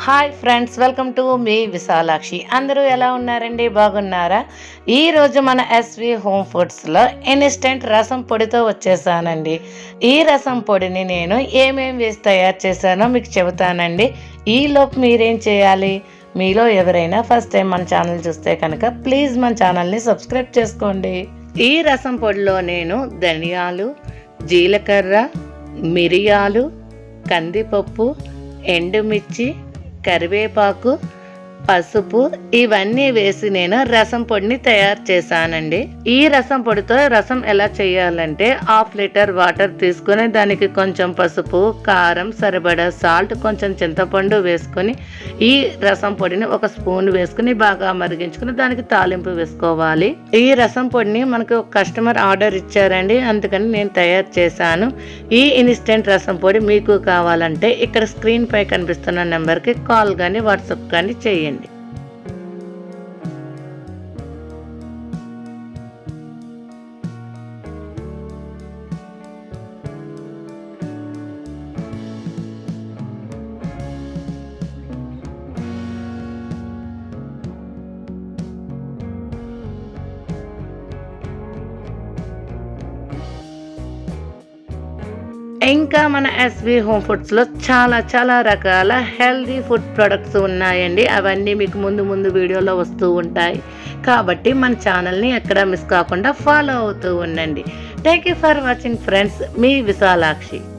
Hi friends welcome to మీ విశాలాక్షి. అందరూ ఎలా ఉన్నారండి? బాగున్నారా? ఈరోజు మన ఎస్వి హోమ్ ఫుడ్స్లో ఇన్స్టెంట్ రసం పొడితో వచ్చేసానండి. ఈ రసం పొడిని నేను ఏమేమి వేసి తయారు చేశానో మీకు చెబుతానండి. ఈలోపు మీరేం చేయాలి? మీలో ఎవరైనా ఫస్ట్ టైం మన ఛానల్ చూస్తే కనుక ప్లీజ్ మన ఛానల్ని సబ్స్క్రైబ్ చేసుకోండి. ఈ రసం పొడిలో నేను ధనియాలు జీలకర్ర మిరియాలు కందిపప్పు ఎండుమిర్చి కరివేపాకు పసుపు ఇవన్నీ వేసి నేను రసం పొడిని తయారు చేశానండి. ఈ రసం పొడితో రసం ఎలా చేయాలంటే హాఫ్ లీటర్ వాటర్ తీసుకొని దానికి కొంచెం పసుపు కారం సరిపడా సాల్ట్ కొంచెం చింతపండు వేసుకొని ఈ రసం పొడిని ఒక స్పూన్ వేసుకుని బాగా మరిగించుకుని దానికి తాలింపు వేసుకోవాలి. ఈ రసం పొడిని మనకు కస్టమర్ ఆర్డర్ ఇచ్చారండి అందుకని నేను తయారు చేశాను. ఈ ఇన్స్టెంట్ రసం పొడి మీకు కావాలంటే ఇక్కడ స్క్రీన్ పై కనిపిస్తున్న నెంబర్కి కాల్ కానీ వాట్సాప్ కానీ చేయండి. ఇంకా మన ఎస్వి హోమ్ ఫుడ్స్లో చాలా చాలా రకాల హెల్దీ ఫుడ్ ప్రొడక్ట్స్ ఉన్నాయండి. అవన్నీ మీకు ముందు ముందు వీడియోలో వస్తూ ఉంటాయి. కాబట్టి మన ఛానల్ని ఎక్కడ మిస్ కాకుండా ఫాలో అవుతూ ఉండండి. Thank you for watching friends me Vishalakshi.